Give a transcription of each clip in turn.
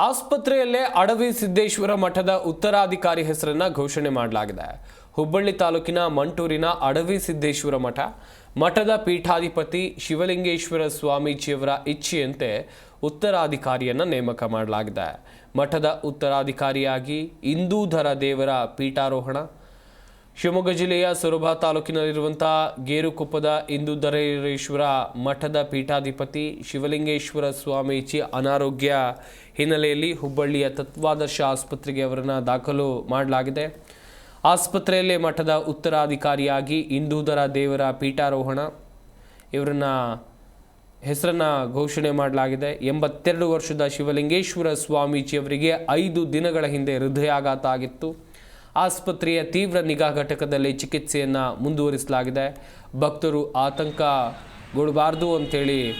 ಆಸ್ಪತ್ರೆಯಲ್ಲೇ ಅಡವಿ ಸಿದ್ದೇಶ್ವರ ಮಠದ ಉತ್ತರಾಧಿಕಾರಿ ಹೆಸರನ್ನ ಘೋಷಣೆ ಮಾಡಲಾಗಿದೆ. ಹುಬ್ಬಳ್ಳಿ ತಾಲೂಕಿನ ಮಂಟೂರಿನ ಅಡವಿ ಸಿದ್ದೇಶ್ವರ ಮಠ, ಮಠದ ಪೀಠಾಧಿಪತಿ ಶಿವಲಿಂಗೇಶ್ವರ ಸ್ವಾಮೀಜಿಯವರ ಇಚ್ಛೆಯಂತೆ ಉತ್ತರಾಧಿಕಾರಿಯನ್ನ ನೇಮಕ ಮಾಡಲಾಗಿದೆ. ಮಠದ ಉತ್ತರಾಧಿಕಾರಿಯಾಗಿ ಹಿಂದೂಧರ ದೇವರ ಪೀಠಾರೋಹಣ ಶಿವಮೊಗ್ಗ ಜಿಲ್ಲೆಯ ಸೊರಬ ತಾಲೂಕಿನಲ್ಲಿರುವಂತಹ ಗೇರುಕೊಪ್ಪದ ಇಂದುಧರೇಶ್ವರ ಮಠದ ಪೀಠಾಧಿಪತಿ ಶಿವಲಿಂಗೇಶ್ವರ ಸ್ವಾಮೀಜಿ ಅನಾರೋಗ್ಯ ಹಿನ್ನೆಲೆಯಲ್ಲಿ ಹುಬ್ಬಳ್ಳಿಯ ತತ್ವಾದರ್ಶ ಆಸ್ಪತ್ರೆಗೆ ಅವರನ್ನು ದಾಖಲು ಮಾಡಲಾಗಿದೆ. ಆಸ್ಪತ್ರೆಯಲ್ಲೇ ಮಠದ ಉತ್ತರಾಧಿಕಾರಿಯಾಗಿ ಇಂದೂಧರ ದೇವರ ಪೀಠಾರೋಹಣ. ಇವರನ್ನ ಹೆಸರನ್ನ ಘೋಷಣೆ ಮಾಡಲಾಗಿದೆ. ಎಂಬತ್ತೆರಡು ವರ್ಷದ ಶಿವಲಿಂಗೇಶ್ವರ ಸ್ವಾಮೀಜಿಯವರಿಗೆ ಐದು ದಿನಗಳ ಹಿಂದೆ ಹೃದಯಾಘಾತ ಆಗಿತ್ತು. ಆಸ್ಪತ್ರೆಯ ತೀವ್ರ ನಿಗಾ ಘಟಕದಲ್ಲಿ ಚಿಕಿತ್ಸೆಯನ್ನು ಮುಂದುವರಿಸಲಾಗಿದೆ. ಭಕ್ತರು ಆತಂಕಗೊಳ್ಳಬಾರ್ದು ಅಂತೇಳಿ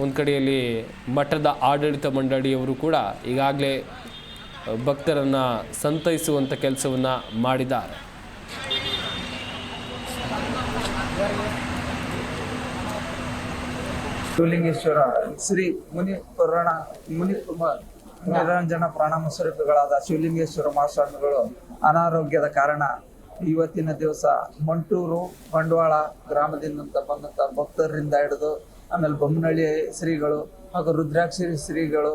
ಒಂದು ಕಡೆಯಲ್ಲಿ ಮಠದ ಆಡಳಿತ ಮಂಡಳಿಯವರು ಕೂಡ ಈಗಾಗಲೇ ಭಕ್ತರನ್ನು ಸಂತೈಸುವಂಥ ಕೆಲಸವನ್ನು ಮಾಡಿದ್ದಾರೆ. ಶಿವಲಿಂಗೇಶ್ವರ, ಶ್ರೀ ಮುನಿ ಪುರಾಣ ಮುನಿ ಮ- ನಿರಂಜನ ಪ್ರಾಣಾಮ ಸ್ವರೂಪಿಗಳಾದ ಶಿವಲಿಂಗೇಶ್ವರ ಮಹಾಸ್ವಾಮಿಗಳು ಅನಾರೋಗ್ಯದ ಕಾರಣ ಇವತ್ತಿನ ದಿವಸ ಮಂಟೂರು, ಬಂಡವಾಳ ಗ್ರಾಮದಿಂದ ಬಂದಂತ ಭಕ್ತರಿಂದ ಹಿಡಿದು ಆಮೇಲೆ ಬೊಮ್ಮನಹಳ್ಳಿ ಶ್ರೀಗಳು ಹಾಗೂ ರುದ್ರಾಕ್ಷಿ ಶ್ರೀಗಳು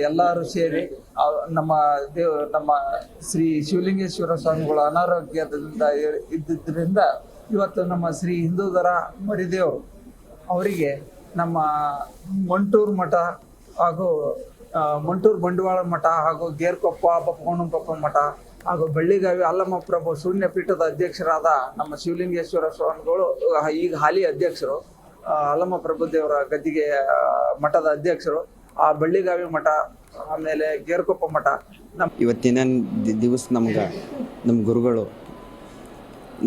ಎಲ್ಲರೂ ಸೇರಿ ನಮ್ಮ ದೇವ, ನಮ್ಮ ಶ್ರೀ ಶಿವಲಿಂಗೇಶ್ವರ ಸ್ವಾಮಿಗಳು ಅನಾರೋಗ್ಯದಿಂದ ಇದ್ದಿದ್ದರಿಂದ ಇವತ್ತು ನಮ್ಮ ಶ್ರೀ ಹಿಂದೂಧರ ಮರಿದೇವರು ಅವರಿಗೆ ನಮ್ಮ ಮಂಟೂರು ಮಠ ಹಾಗೂ ಮಂಟೂರು ಬಂಡವಾಳ ಮಠ ಹಾಗೂ ಗೇರ್ಕೊಪ್ಪ ಬಪ್ಪಗೊಂಡಂಪಪ್ಪ ಮಠ ಹಾಗೂ ಬೆಳ್ಳಿಗಾವಿ ಅಲ್ಲಮ್ಮ ಪ್ರಭು ಶೂನ್ಯ ಪೀಠದ ಅಧ್ಯಕ್ಷರಾದ ನಮ್ಮ ಶಿವಲಿಂಗೇಶ್ವರ ಸ್ವಾಮಿಗಳು ಈಗ ಹಾಲಿ ಅಧ್ಯಕ್ಷರು ಅಲ್ಲಮ್ಮ ಪ್ರಭು ದೇವರ ಗದ್ದಿಗೆ ಮಠದ ಅಧ್ಯಕ್ಷರು, ಆ ಬೆಳ್ಳಿಗಾವಿ ಮಠ, ಆಮೇಲೆ ಗೇರ್ಕೊಪ್ಪ ಮಠ. ನಮ್ಮ ಇವತ್ತಿನ ದಿವಸ ನಮ್ಗೆ ನಮ್ಮ ಗುರುಗಳು,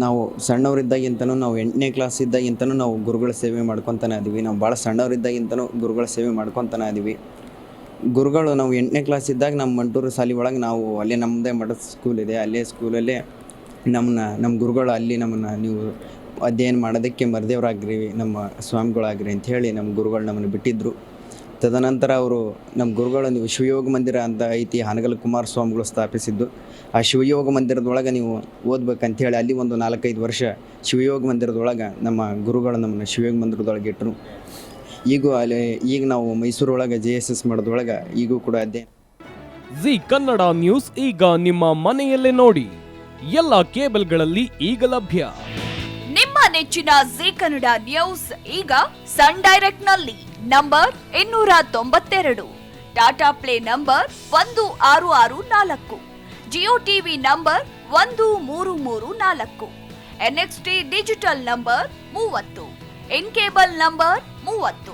ನಾವು ಸಣ್ಣವರಿದ್ದಾಗಿಂತನೂ ನಾವು ಎಂಟನೇ ಕ್ಲಾಸ್ ಇದ್ದಾಗಿಂತನೂ ನಾವು ಗುರುಗಳ ಸೇವೆ ಮಾಡ್ಕೊತಾನೆ ಇದೀವಿ. ನಾವು ಭಾಳ ಸಣ್ಣವರಿದ್ದಾಗಿಂತನೂ ಗುರುಗಳ ಸೇವೆ ಮಾಡ್ಕೊತಾನೆ ಇದೀವಿ. ಗುರುಗಳು ನಾವು ಎಂಟನೇ ಕ್ಲಾಸ್ ಇದ್ದಾಗ ನಮ್ಮ ಮಂಟೂರು ಸಾಲಿ ಒಳಗೆ ನಾವು ಅಲ್ಲೇ ನಮ್ಮದೇ ಮಠದ ಸ್ಕೂಲ್ ಇದೆ. ಅಲ್ಲೇ ಸ್ಕೂಲಲ್ಲೇ ನಮ್ಮನ್ನ, ನಮ್ಮ ಗುರುಗಳು ಅಲ್ಲಿ ನಮ್ಮನ್ನು ನೀವು ಅಧ್ಯಯನ ಮಾಡೋದಕ್ಕೆ ಮರದೇವರಾಗ್ರಿ, ನಮ್ಮ ಸ್ವಾಮಿಗಳಾಗ್ರಿ ಅಂತ ಹೇಳಿ ನಮ್ಮ ಗುರುಗಳು ನಮ್ಮನ್ನು ಬಿಟ್ಟಿದ್ದರು ತದನಂತರ ಅವರು ನಮ್ಮ ಗುರುಗಳು ನೀವು ಶಿವಯೋಗ ಮಂದಿರ ಅಂತ ಐತಿ ಹಾನಗಲ್ ಕುಮಾರಸ್ವಾಮಿಗಳು ಸ್ಥಾಪಿಸಿದ್ದು. ಆ ಶಿವಯೋಗ ಮಂದಿರದೊಳಗೆ ನೀವು ಓದ್ಬೇಕಂಥೇಳಿ ಅಲ್ಲಿ ಒಂದು ನಾಲ್ಕೈದು ವರ್ಷ ಶಿವಯೋಗ ಮಂದಿರದೊಳಗೆ ನಮ್ಮ ಗುರುಗಳು ನಮ್ಮನ್ನು ಶಿವಯೋಗ ಮಂದಿರದೊಳಗೆ ಇಟ್ಟರು ಈಗೂ ಅಲ್ಲಿ ಈಗ ನಾವು ಮೈಸೂರೊಳಗೆ ಜೆ ಎಸ್ ಎಸ್ ಮಾಡೋದ್ರೊಳಗೆ ಈಗೂ ಕೂಡ ಅದೇ. ಜಿ ಕನ್ನಡ ನ್ಯೂಸ್ ಈಗ ನಿಮ್ಮ ಮನೆಯಲ್ಲೇ ನೋಡಿ. ಎಲ್ಲ ಕೇಬಲ್ಗಳಲ್ಲಿ ಈಗ ಲಭ್ಯ. ನಿಮ್ಮ ನೆಚ್ಚಿನ ಜಿ ಕನ್ನಡ ನ್ಯೂಸ್ ಈಗ ಸನ್ ಡೈರೆಕ್ಟ್ನಲ್ಲಿ ನಂಬರ್ ಇನ್ನೂರ ತೊಂಬತ್ತೆರಡು ಟಾಟಾ ಪ್ಲೇ ನಂಬರ್ ಒಂದು ಆರು ಆರು ನಾಲ್ಕು ಜಿಯೋ ಟಿವಿ ನಂಬರ್ ಒಂದು ಮೂರು ಮೂರು ನಾಲ್ಕು ಎನ್ಎಕ್ಸ್ಟಿ ಡಿಜಿಟಲ್ ನಂಬರ್ ಮೂವತ್ತು ಇನ್ ಕೇಬಲ್ ನಂಬರ್ ಮೂವತ್ತು.